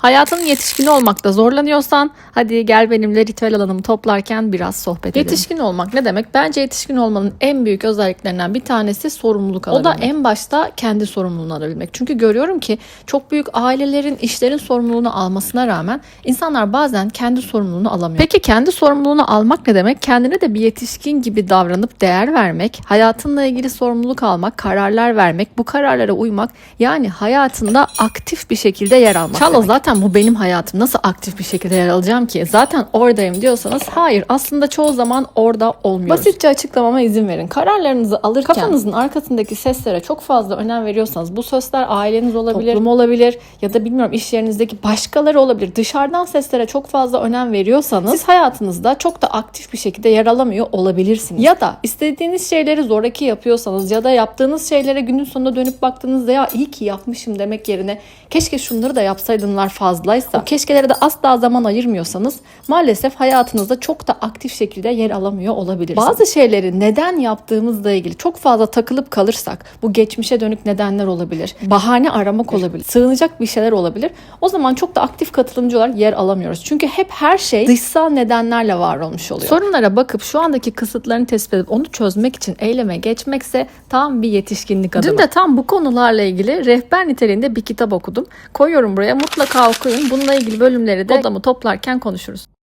Hayatının yetişkini olmakta zorlanıyorsan hadi gel benimle ritüel alanımı toplarken biraz sohbet edelim. Yetişkin olmak ne demek? Bence yetişkin olmanın en büyük özelliklerinden bir tanesi sorumluluk alabilmek. O da en başta kendi sorumluluğunu alabilmek. Çünkü görüyorum ki çok büyük ailelerin işlerin sorumluluğunu almasına rağmen insanlar bazen kendi sorumluluğunu alamıyor. Peki kendi sorumluluğunu almak ne demek? Kendine de bir yetişkin gibi davranıp değer vermek, hayatınla ilgili sorumluluk almak, kararlar vermek, bu kararlara uymak yani hayatında aktif bir şekilde yer almak. Çağla zaten bu benim hayatım. Nasıl aktif bir şekilde yer alacağım ki? Zaten oradayım diyorsanız hayır aslında çoğu zaman orada olmuyoruz. Basitçe açıklamama izin verin. Kararlarınızı alırken kafanızın arkasındaki seslere çok fazla önem veriyorsanız bu sözler aileniz olabilir, toplum olabilir ya da bilmiyorum iş yerinizdeki başkaları olabilir. Dışarıdan seslere çok fazla önem veriyorsanız siz hayatınızda çok da aktif bir şekilde yer alamıyor olabilirsiniz. Ya da istediğiniz şeyleri zoraki yapıyorsanız ya da yaptığınız şeylere günün sonunda dönüp baktığınızda ya iyi ki yapmışım demek yerine keşke şunları da yapsaydınlar fazlaysa o keşkelere de asla zaman ayırmıyorsanız maalesef hayatınızda çok da aktif şekilde yer alamıyor olabilirsiniz. Bazı şeyleri neden yaptığımızla ilgili çok fazla takılıp kalırsak bu geçmişe dönük nedenler olabilir. Bahane aramak olabilir. Sığınacak bir şeyler olabilir. O zaman çok da aktif katılımcı olarak yer alamıyoruz. Çünkü hep her şey dışsal nedenlerle var olmuş oluyor. Sorunlara bakıp şu andaki kısıtlarını tespit edip onu çözmek için eyleme geçmekse tam bir yetişkinlik adımı. Dün de tam bu konularla ilgili rehber niteliğinde bir kitap okudum. Koyuyorum buraya mutlaka okuyun. Bununla ilgili bölümleri de odamı toplarken konuşuruz.